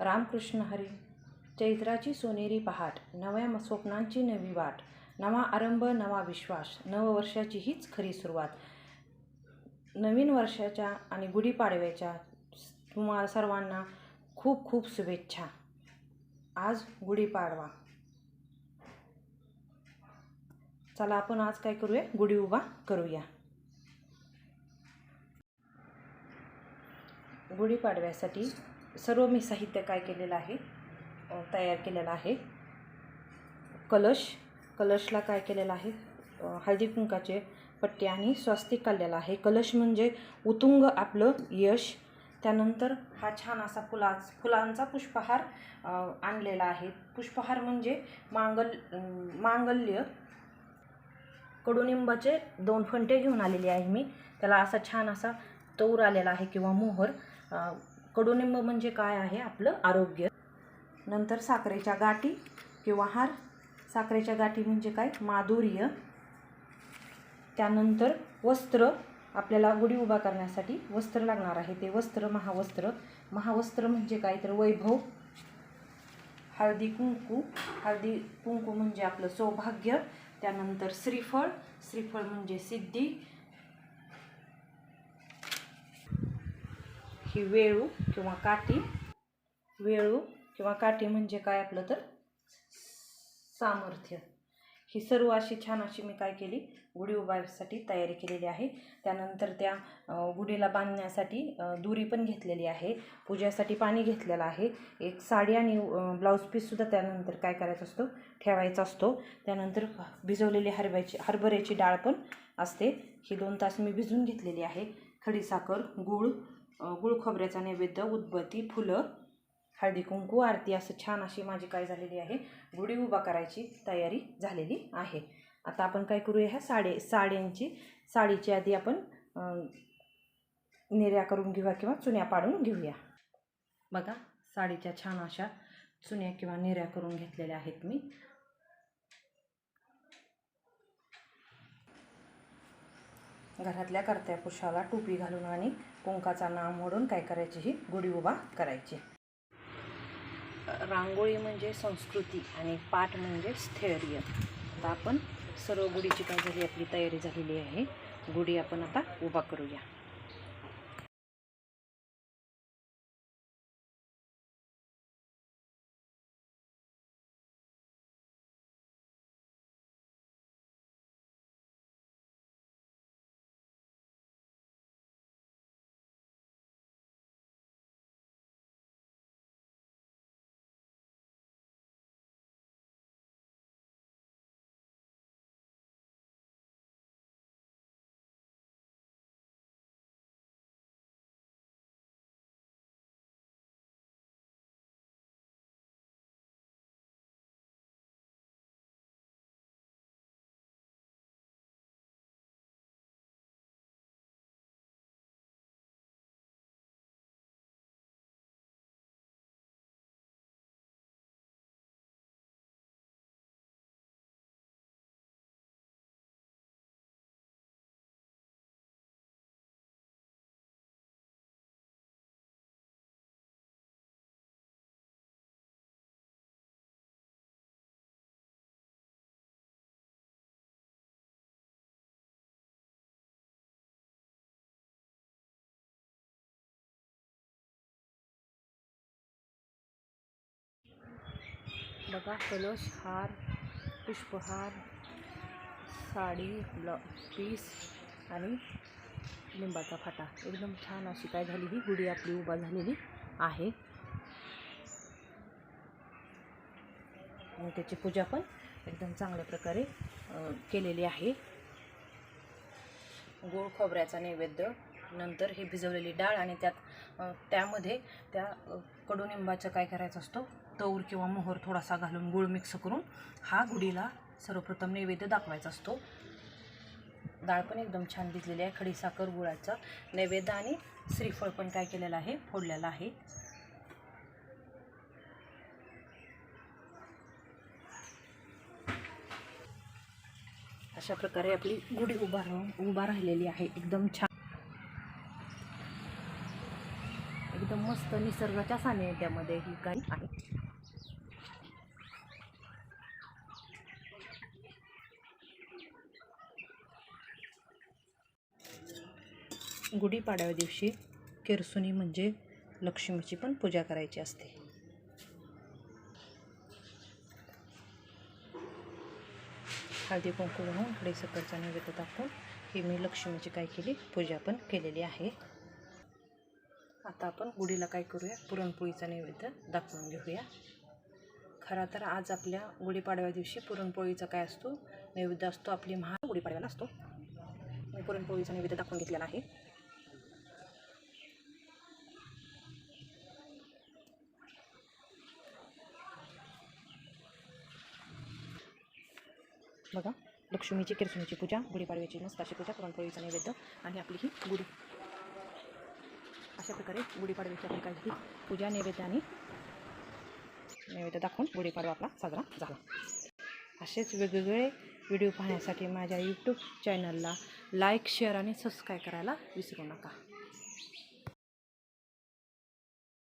रामकृष्ण हरी चैत्राची सोनेरी पहाट नव्या स्वप्नांची नवी वाट नवा आरंभ नवा विश्वास नववर्षाची हीच खरी सुरुवात. नवीन वर्षाच्या आणि गुढीपाडव्याच्या तुम्हाला सर्वांना खूप खूप शुभेच्छा. आज गुढीपाडवा. चला आपण आज काय करूया? गुढी उभा करूया. गुढीपाडव्यासाठी सर्व मी साहित्य काय केलेलं आहे? तयार केलेलं आहे. कलश कलशला काय केलेलं आहे? हळदी कुंकाचे पट्टे आणि स्वस्तिक काढलेलं आहे. कलश म्हणजे उतुंग आपलं यश. त्यानंतर हा छान असा फुला फुलांचा पुष्पहार आणलेला आहे. पुष्पहार म्हणजे मांगल मांगल्य. कडुनिंबाचे दोन फंटे घेऊन आलेले आहे मी. त्याला असा छान असा तौर आलेला आहे किंवा मोहर. कडुनिंब म्हणजे काय आहे? आपलं आरोग्य. नंतर साखरेच्या गाठी किंवा हार. साखरेच्या गाठी म्हणजे काय? माधुर्य. त्यानंतर वस्त्र. आपल्याला गुढी उभा करण्यासाठी वस्त्र लागणार आहे. ते वस्त्र महावस्त्र. महावस्त्र म्हणजे काय? तर वैभव. हळदी कुंकू. हळदी कुंकू म्हणजे आपलं सौभाग्य. त्यानंतर श्रीफळ. श्रीफळ म्हणजे सिद्धी. ही वेळू किंवा काठी. वेळू किंवा काठी म्हणजे काय आपलं तर? सामर्थ्य. ही सर्व अशी छान अशी मी काय केली? गुढी उभारण्यासाठी तयारी केलेली आहे. त्यानंतर त्या गुढीला बांधण्यासाठी दुरी दोरी पण घेतलेली आहे. पूजेसाठी पाणी घेतलेलं आहे. एक साडी आणि ब्लाऊज पीससुद्धा त्यानंतर काय करायचा असतो? ठेवायचा असतो. त्यानंतर भिजवलेली हरभ्याची हरभऱ्याची डाळ पण असते. ही दोन तास मी भिजून घेतलेली आहे. खडीसाखर गूळ गुळ खोबऱ्याचा नैवेद्य उदबत्ती फुलं हळदी कुंकू आरती असं छान अशी माझी काय झालेली आहे. गुढी उभा करायची तयारी झालेली आहे. आता आपण काय करूया ह्या साडे साड्यांची साडीची आधी आपण निर्या करून घेऊया किंवा चुन्या पाडून घेऊया. बघा साडीच्या छान अशा चुन्या किंवा निर्या करून घेतलेल्या आहेत मी. घरातल्या करत्या पुरुषाला टोपी घालून आणि कुंकाचा नाम म्हणून काय करायची ही गुढी उभा करायची. रांगोळी म्हणजे संस्कृती आणि पाठ म्हणजे स्थैर्य. आता आपण सर्व गुढीची काय झाली आपली तयारी झालेली आहे. गुढी आपण आता उभा करूया. बघा कलश हार पुष्पहार साडी ब्ल पीस आणि लिंबाचा फाटा. एकदम छान अशी काय झाली ही? गुढी आपली उभा झालेली आहे. आणि त्याची पूजा पण एकदम चांगल्या प्रकारे केलेली आहे. गोड खोबऱ्याचा नैवेद्य नंतर हे भिजवलेली डाळ आणि त्यात त्यामध्ये त्या कडुनिंबाचा कडुनिंबाचं काय करायचं असतो तौर किंवा मोहर थोडासा घालून गुळ मिक्स करून हा गुढीला सर्वप्रथम नैवेद्य दाखवायचा असतो. डाळ पण एकदम छान भिजलेली आहे. खडीसाखर गुळाचा नैवेद्य आणि श्रीफळ पण काय केलेलं आहे फोडलेलं आहे. अशा प्रकारे आपली गुढी उभा राहून उभा राहिलेली आहे. एकदम छान एकदम मस्त निसर्गाच्या सानिध्यामध्ये ही गाडी आहे. गुढीपाडव्या दिवशी केरसुनी म्हणजे लक्ष्मीची पण पूजा करायची असते. हळदी कुंकू म्हणून इकडे सकरचा नैवेद्य दाखवून ही मी लक्ष्मीची काय केली? पूजा पण केलेली आहे. आता आपण गुढीला काय करूया? पुरणपोळीचा नैवेद्य दाखवून घेऊया. खरा तर आज आपल्या गुढीपाडव्या दिवशी पुरणपोळीचा काय असतो? नैवेद्य असतो आपली महा गुढीपाडव्याला असतो. मी पुरणपोळीचा नैवेद्य दाखवून घेतलेला आहे बघा लक्ष्मीची किरसुणीची पूजा गुढीपाडव्याची मस्त अशी पूजा पुरणपोळीचा नैवेद्य आणि आपली ही गुढी. अशा प्रकारे गुढीपाडव्याची आपली काय झाली पूजा नैवेद्य आणि नैवेद्य दाखवून गुढीपाडवा आपला साजरा झाला. असेच वेगवेगळे व्हिडिओ पाहण्यासाठी माझ्या यूट्यूब चॅनलला लाईक शेअर आणि सबस्क्राईब करायला विसरू नका.